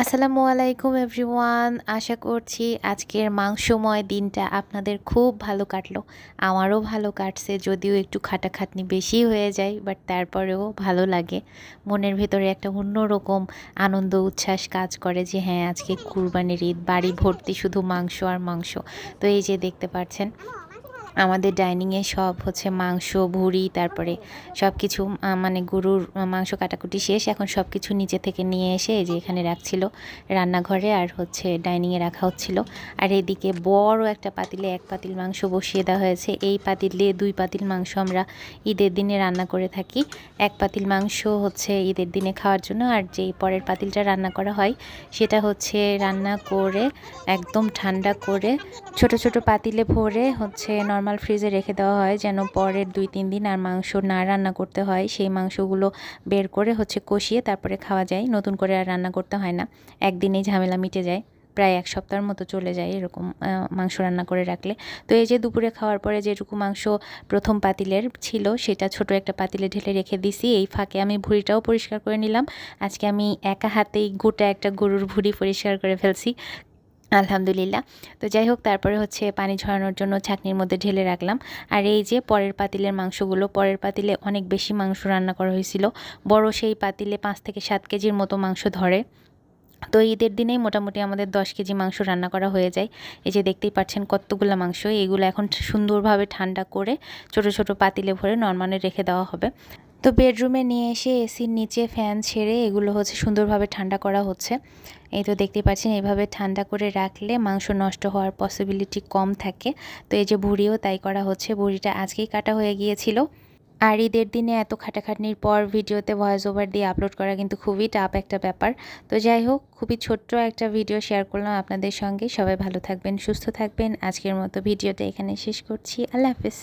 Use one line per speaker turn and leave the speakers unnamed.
আসসালামু আলাইকুম এভরিওয়ান, আশা করছি আজকের মাংসময় দিনটা আপনাদের খুব ভালো কাটলো। আমারও ভালো কাটছে, যদিও একটু খাটাখাটনি বেশি হয়ে যায় বাট তারপরেও ভালো লাগে। মনের ভেতরে একটা অন্যরকম আনন্দ, উচ্ছ্বাস কাজ করে যে হ্যাঁ আজকে কুরবানির ঈদ, বাড়ি ভর্তি শুধু মাংস আর মাংস। তো এই যে দেখতে পাচ্ছেন আমাদের ডাইনিংয়ে সব হচ্ছে মাংস, ভুড়ি, তারপরে সব কিছু মানে গরুর মাংস কাটাকুটি শেষ। এখন সব কিছু নিচে থেকে নিয়ে এসে যে এখানে রাখছিল রান্নাঘরে আর হচ্ছে ডাইনিংয়ে রাখা হচ্ছিল। আর এদিকে বড় একটা পাতিলে এক পাতিল মাংস বসিয়ে দেওয়া হয়েছে। এই পাতিলে দুই পাতিল মাংস আমরা ঈদের দিনে রান্না করে থাকি। এক পাতিল মাংস হচ্ছে ঈদের দিনে খাওয়ার জন্য। আর যেই পরের পাতিলটা রান্না করা হয়, সেটা হচ্ছে রান্না করে একদম ঠান্ডা করে ছোট ছোট পাতিলে ভরে হচ্ছে নর্মাল ফ্রিজে রেখে দেওয়া হয়, যেন পরের দুই, তিন দিন আর মাংস না রান্না করতে হয়। সেই মাংসগুলো বের করে হচ্ছে কষিয়ে তারপরে খাওয়া যায়। নতুন করে আর রান্না করতে হয় না। একদিনেই ঝামেলা মিটে যায়। প্রায় এক সপ্তাহের মতো চলে যায় এরকম মাংস রান্না করে রাখলে। তো এই যে দুপুরে খাওয়ার পরে যেটুকু মাংস প্রথম পাতিলের ছিল, সেটা ছোট একটা পাতিলে ঢেলে রেখে দিছি। এই ফাঁকে আমি ভুঁড়িটাও পরিষ্কার করে নিলাম। আজকে আমি একা হাতেই গোটা একটা গরুর ভুঁড়ি পরিষ্কার করে ফেলছি। আলহামদুলিল্লাহ। তো যাই হোক, তারপরে হচ্ছে পানি ঝরানোর জন্য ছাকনির মধ্যে ঢেলে রাখলাম। আর এই যে পরের পাতিলের মাংসগুলো, পরের পাতিলে অনেক বেশি মাংস রান্না করা হয়েছিল। বড় সেই পাতিলে পাঁচ থেকে সাত কেজির মতো মাংস ধরে। তো ঈদের দিনেই মোটামুটি আমাদের দশ কেজি মাংস রান্না করা হয়ে যায়। এই যে দেখতেই পাচ্ছেন কতগুলো মাংস, এগুলো এখন সুন্দরভাবে ঠান্ডা করে ছোট ছোট পাতিলে ভরে নর্মালে রেখে দেওয়া হবে। তো বেডরুমে নিয়ে এসে এসির নিচে ফ্যান ছেড়ে এগুলো হচ্ছে সুন্দরভাবে ঠান্ডা করা হচ্ছে। এই তো দেখতে পাচ্ছেন এইভাবে ঠান্ডা করে রাখলে মাংস নষ্ট হওয়ার পসিবিলিটি কম থাকে। তো এই যে ভুড়িও তাই করা হচ্ছে, ভুড়িটা আজকেই কাটা হয়ে গিয়েছিল। আর ঈদের দিনে এত খাটাখাটনির পর ভিডিওতে ভয়েস ওভার দিয়ে আপলোড করা কিন্তু খুবই টাফ একটা ব্যাপার। তো যাই হোক, খুবই ছোট্ট একটা ভিডিও শেয়ার করলাম আপনাদের সঙ্গে। সবাই ভালো থাকবেন, সুস্থ থাকবেন। আজকের মতো ভিডিওটা এখানে শেষ করছি। আল্লাহ হাফিজ।